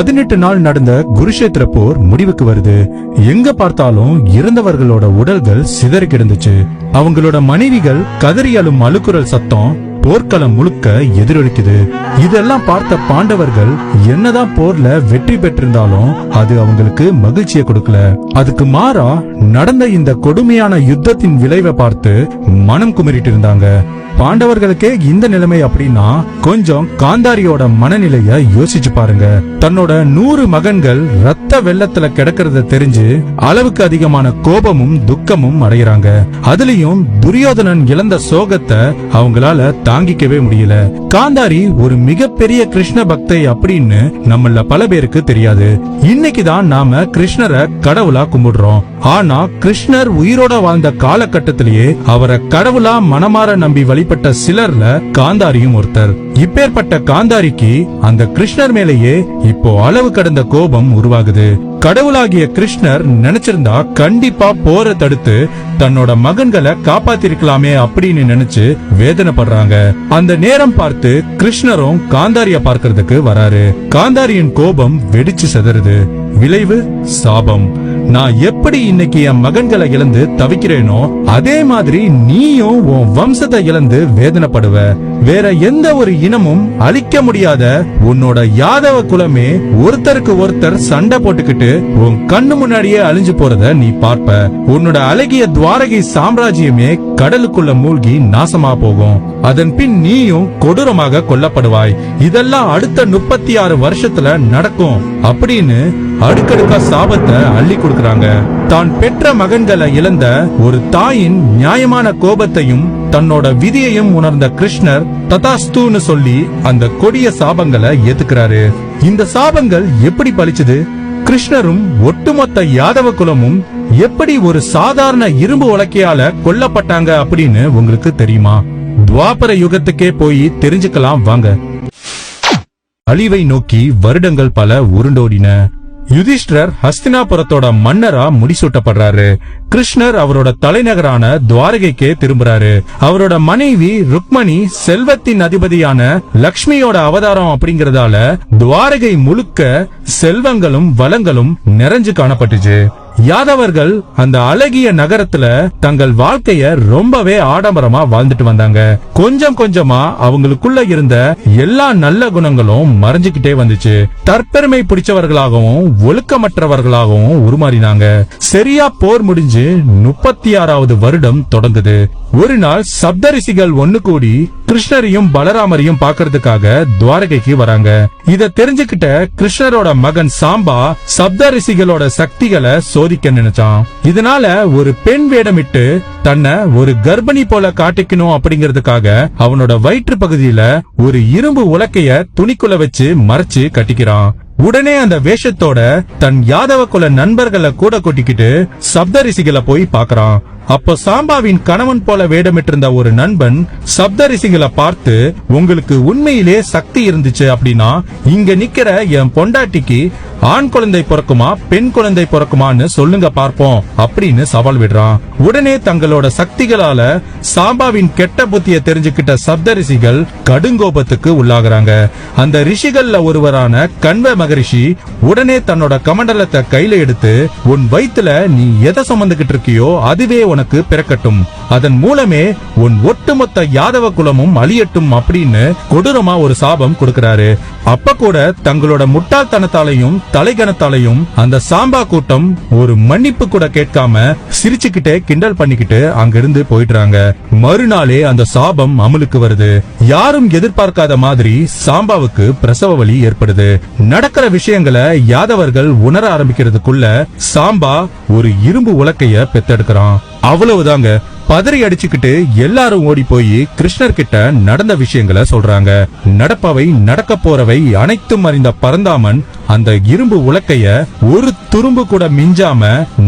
பதினெட்டு நாள் நடந்த குருஷேத்திர போர் முடிவுக்கு வருது. எங்க பார்த்தாலும் இறந்தவர்களோட உடல்கள் சிதறி கிடந்துச்சு. அவங்களோட மனைவிகள் கதறி அழும் அழுக்குரல் சத்தம் போர்க்களம் முழுக்க எதிரொலிக்குது. இதெல்லாம் பார்த்த பாண்டவர்கள் என்னதான் போர்ல வெற்றி பெற்றிருந்தாலும் அது அவங்களுக்கு மகிழ்ச்சியை கொடுக்கல. அதுக்கு மாறா நடந்த இந்த கொடுமையான யுத்தத்தின் விளைவை பார்த்து மனம் குமரிட்டு இருந்தாங்க. பாண்டவர்களுக்கே இந்த நிலைமை அப்படின்னா கொஞ்சம் காந்தாரியோட மனநிலைய யோசிச்சு பாருங்க. தன்னோட நூறு மகன்கள் ரத்த வெள்ளத்துல கிடக்கிறத தெரிஞ்சு அளவுக்கு அதிகமான கோபமும் துக்கமும் அடைகிறாங்க அதுலயும் துரியோதனன் இழந்த சோகத்தை அவங்களால தாங்கிக்கவே முடியல. காந்தாரி ஒரு மிகப்பெரிய கிருஷ்ண பக்தை அப்படின்னு நம்மள பல பேருக்கு தெரியாது. இன்னைக்குதான் நாம கிருஷ்ணரை கடவுளா கும்பிடுறோம். ஆனா கிருஷ்ணர் உயிரோட வாழ்ந்த காலகட்டத்திலேயே அவரை கடவுளா மனமாற நம்பி வழி வழிபட்ட சிலர்ல காந்தாரியும் ஒருத்தர். இப்பேற்பட்ட காந்தாரிக்கு அந்த கிருஷ்ணர் மேலேயே இப்போ அளவு கடந்த கோபம் உருவாகுது. கடவுளாகிய கிருஷ்ணர் நினைச்சிருந்தா கண்டிப்பா போரை தடுத்து தன்னோட மகன்களை காப்பாத்திருக்கலாமே அப்படின்னு நினைச்சு வேதனைப்படுறாங்க. அந்த நேரம் பார்த்து கிருஷ்ணரும் காந்தாரிய பார்க்கறதுக்கு வராரு. காந்தாரியின் கோபம் வெடிச்சு செதறுது. விளைவு சாபம். நான் எப்படி இன்னைக்கு என் மகன்களை இழந்து தவிக்கிறேனோ அதே மாதிரி நீயும் உன் வம்சத்தை இழந்து வேதனைப்படுவ. வேற எந்த ஒரு இனமும் அழிக்க முடியாத உன்னோட யாதவ குலமே ஒருத்தருக்கு ஒருத்தர் சண்டை போட்டுக்கிட்டு உன் கண்ணு முன்னாடியே அழிஞ்சு போறத நீ பார்ப்ப. உன்னோட அழகிய துவாரகை சாம்ராஜ்யமே கடலுக்குள்ள மூழ்கி நாசமா போகும். அதன் பின் நீயும் கொடூரமாக கொல்லப்படுவாய். இதெல்லாம் அடுத்த முப்பத்தி ஆறு வருஷத்துல நடக்கும். அப்படின்னு அடுக்கடுக்கா சாபத்தை அள்ளி கொடுக்கறாங்க. தான் பெற்ற மகன்களை இழந்த ஒரு தாயின் நியாயமான கோபத்தையும் தன்னோட விதியையும் உணர்ந்த கிருஷ்ணர் ததாஸ்தூன்னு சொல்லி அந்த கொடிய சாபங்களை ஏத்துக்கிறாரு. இந்த சாபங்கள் எப்படி பழிச்சது? கிருஷ்ணரும் ஒட்டுமொத்த யாதவ குலமும் எப்படி ஒரு சாதாரண இரும்பு உலக்கையால கொல்லப்பட்டாங்க அப்படின்னு உங்களுக்கு தெரியுமா? துவாபர யுகத்துக்கே போய் தெரிஞ்சுக்கலாம் வாங்க. அழிவை நோக்கி வருடங்கள் பல உருண்டோடின. யுதிஷ்டர் ஹஸ்தினாபுரத்தோட மன்னரா முடிசூட்டப்படுறாரு. கிருஷ்ணர் அவரோட தலைநகரான துவாரகைக்கே திரும்புறாரு. அவரோட மனைவி ருக்மணி செல்வத்தின் அதிபதியான லக்ஷ்மியோட அவதாரம் அப்படிங்கறதால துவாரகை முழுக்க செல்வங்களும் வளங்களும் நிறைஞ்சு காணப்பட்டுச்சு. யாதவர்கள் அந்த அழகிய நகரத்துல தங்கள் வாழ்க்கைய ரொம்பவே ஆடம்பரமா வாழ்ந்துட்டு வந்தாங்க. கொஞ்சம் கொஞ்சமா அவங்களுக்குள்ள இருந்த எல்லா நல்ல குணங்களும் மறைஞ்சுக்கிட்டே வந்துச்சு. தற்பெருமை பிடிச்சவர்களாகவும் ஒழுக்கமற்றவர்களாகவும் உருமாறினாங்க. சரியா போர் முடிஞ்சு முப்பத்தி ஆறாவது வருடம் தொடங்குது. ஒரு நாள் சப்தரிசிகள் ஒண்ணு கூடி கிருஷ்ணரையும் பலராமரையும் பாக்குறதுக்காக துவாரகைக்கு வராங்க. இத தெரிஞ்சுக்கிட்ட கிருஷ்ணரோட மகன் சாம்பா சப்தரிசிகளோட சக்திகளை சோதிக்க நினைச்சான். இதனால ஒரு பெண் வேடமிட்டு தன்னை ஒரு கர்ப்பிணி போல காட்டிக்கணும் அப்படிங்கறதுக்காக அவனோட வயிற்று பகுதியில ஒரு இரும்பு உலக்கைய துணிக்குள்ள வச்சு மறைச்சு கட்டிக்கிறான். உடனே அந்த வேஷத்தோட தன் யாதவ குல நண்பர்களை கூட கூட்டிக்கிட்டு சப்தரிசிகளை போய் பாக்குறான் அப்போ சாம்பாவின் கணவன் போல வேடமிட்டிருந்த ஒரு நண்பன் சப்தரிசிகளை பார்த்து உங்களுக்கு உண்மையிலே சக்தி இருந்துச்சு அப்படின்னா இங்க நிக்கிற என் பொண்டாட்டிக்கு ஆண் குழந்தை பிறக்குமா பெண் குழந்தை பிறக்குமான்னு சொல்லுங்க பார்ப்போம் அப்படின்னு சவால் விடுறான். உடனே தங்களோட சக்திகளால சாம்பாவின் கெட்ட புத்திய தெரிஞ்சுக்கிட்ட சப்தரிசிகள் கடுங்கோபத்துக்கு உள்ளாகுறாங்க. அந்த ரிஷிகள்ல ஒருவரான கண்வ மகரிஷி உடனே தன்னோட கமண்டலத்தை கையில எடுத்து உன் வயித்துல நீ எதை சுமந்துகிட்டு இருக்கியோ அதுவே உனக்கு பிறக்கட்டும். அதன் மூலமே உன் ஒட்டுமொத்த யாதவ குலமும் அழியட்டும் அப்படின்னு கொடூரமா ஒரு சாபம் கொடுக்கிறாரு. அப்ப கூட தங்களோட முட்டாள்தனத்தாலையும் தலைகணத்தாலையும் அந்த சாம்பா கூட்டம் ஒரு மன்னிப்பு கூட கேட்காம சிரிச்சுக்கிட்டே கிண்டல் பண்ணிக்கிட்டு அங்கிருந்து போயிடுறாங்க. மறுநாளே அந்த சாபம் அமலுக்கு வருது. யாரும் எதிர்பார்க்காத மாதிரி சாம்பாவுக்கு பிரசவ வலி ஏற்படுது. நடக்கிற விஷயங்களை யாதவர்கள் உணர ஆரம்பிக்கிறதுக்குள்ள சாம்பா ஒரு இரும்பு உலக்கைய பெத்தெடுக்கிறான். அவ்வளவுதாங்க. பதறி அடிச்சுக்கிட்டு எல்லாரும் ஓடி போய் கிருஷ்ணர் கிட்ட நடந்த விஷயங்களை சொல்றாங்க. நடப்பவை நடக்க போறவை அனைத்தும் அறிந்த பரந்தாமன் அந்த இரும்பு உலக்கைய ஒரு துரும்பு கூட மிஞ்சாம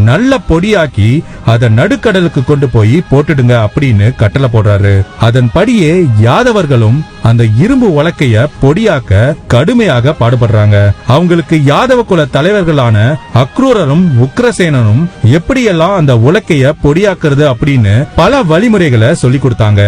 நல்ல பொடியாக்கி அதை நடுக்கடலுக்கு கொண்டு போய் போட்டுடுங்க அப்படின்னு கட்டளை போடுறாரு. அதன்படியே யாதவர்களும் அந்த இரும்பு உலக்கைய பொடியாக்க கடுமையாக பாடுபடுறாங்க. அவங்களுக்கு யாதவ குல தலைவர்களான அக்ரூரரும் உக்ரசேனனும் எப்படியெல்லாம் அந்த உலக்கைய பொடியாக்குறது அப்படின்னு பல வழிமுறைகளை சொல்லி கொடுத்தாங்க.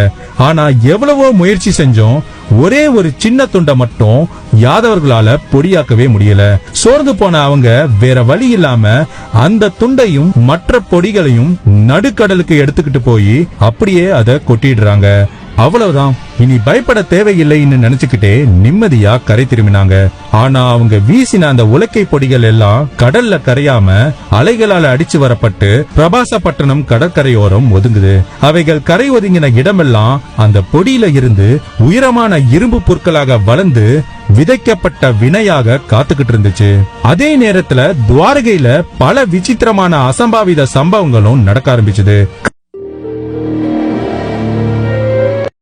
ஆனா எவ்வளவோ முயற்சி செஞ்சோம் ஒரே ஒரு சின்ன துண்டை மட்டும் யாதவர்களால பொடியாக்கவே முடியல. சோர்ந்து போன அவங்க வேற வழி இல்லாம அந்த துண்டையும் மற்ற பொடிகளையும் நடுக்கடலுக்கு எடுத்துக்கிட்டு போய் அப்படியே அதை கொட்டிடுறாங்க. அவ்வளவுதான். இனி பயப்பட தேவையில்லைன்னு நினைச்சுக்கிட்டே நிம்மதியா கரை திரும்பினாங்க. ஆனா அவங்க வீசின அந்த உலக்கை பொடிகள் எல்லாம் கடல்ல கரையாம அலைகளால அடிச்சு வரப்பட்டு பிரபாசப்பட்டினம் கடற்கரையோரம் ஒதுங்குது. அவைகள் கரை ஒதுங்கின இடமெல்லாம் அந்த பொடியில இருந்து உயரமான இரும்பு பொருட்களாக வளர்ந்து விதைக்கப்பட்ட வினையாக காத்துக்கிட்டு இருந்துச்சு. அதே நேரத்துல துவாரகையில பல விசித்திரமான அசம்பாவித சம்பவங்களும் நடக்க ஆரம்பிச்சது.